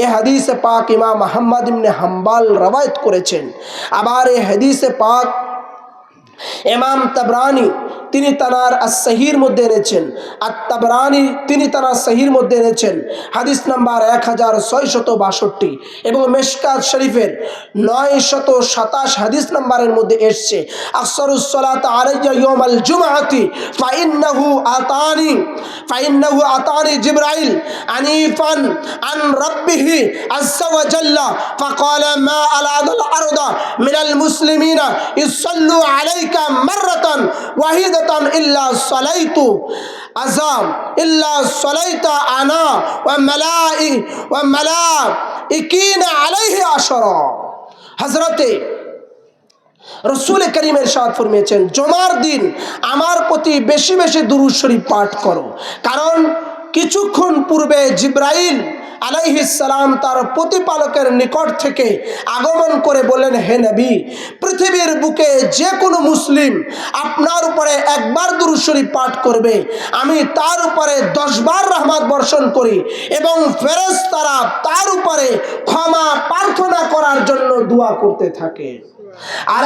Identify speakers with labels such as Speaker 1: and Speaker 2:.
Speaker 1: এ হাদিসে পাক ইমা মাহমদ ইমনে হাম্বাল রবায়ত করেছেন। আবার এ হাদিসে পাক ইমাম তাবরানি তিনি তানার সাহির মধ্যে এনেছেন। আত্মাবরানি তিনি তানার সহির মধ্যে এনেছেন। হাদিস নাম্বার এক হাজার ছয় শত বাষট্টি এবং মেশকাত শরীফের নয় শত সাতাশ হাদিস নাম্বারের মধ্যে এসছে। আকসরুসলাত আলাইয়াল জুমাতি ফাইন্নাহু আতানি ফাইন্নাহু আতানি জিব্রাইল আনিফান আন রব্বিহি আজ্জা ওয়া জাল্লা ফাকাল মা আলাদাল আরদা মিনাল মুসলিমিনা ইসাল্লু আলাইকা মাররাতান শয়তান ইল্লা সলাইতু আজাম ইল্লা সলাইতা আনা ওয়া মালা ওয়া মালা ইকিন আলাইহি আশরা। হযরতে রসুল করিমের সাদ ফরমিয়েছেন, জমার দিন আমার প্রতি বেশি বেশি দুরুশ্বরী পাঠ করো। কারণ কিছুক্ষণ পূর্বে জিব্রাইল আলাইহিসালাম তার প্রতিপালকের নিকট থেকে আগমন করে বললেন, হে নবী, পৃথিবীর বুকে যে কোনো মুসলিম আপনার উপরে একবার দুরুদ পাঠ করবে। আমি তার উপরে দশবার রহমত বর্ষণ করি এবং ফেরেস তারা তার উপরে ক্ষমা প্রার্থনা করার জন্য দোয়া করতে থাকে। আর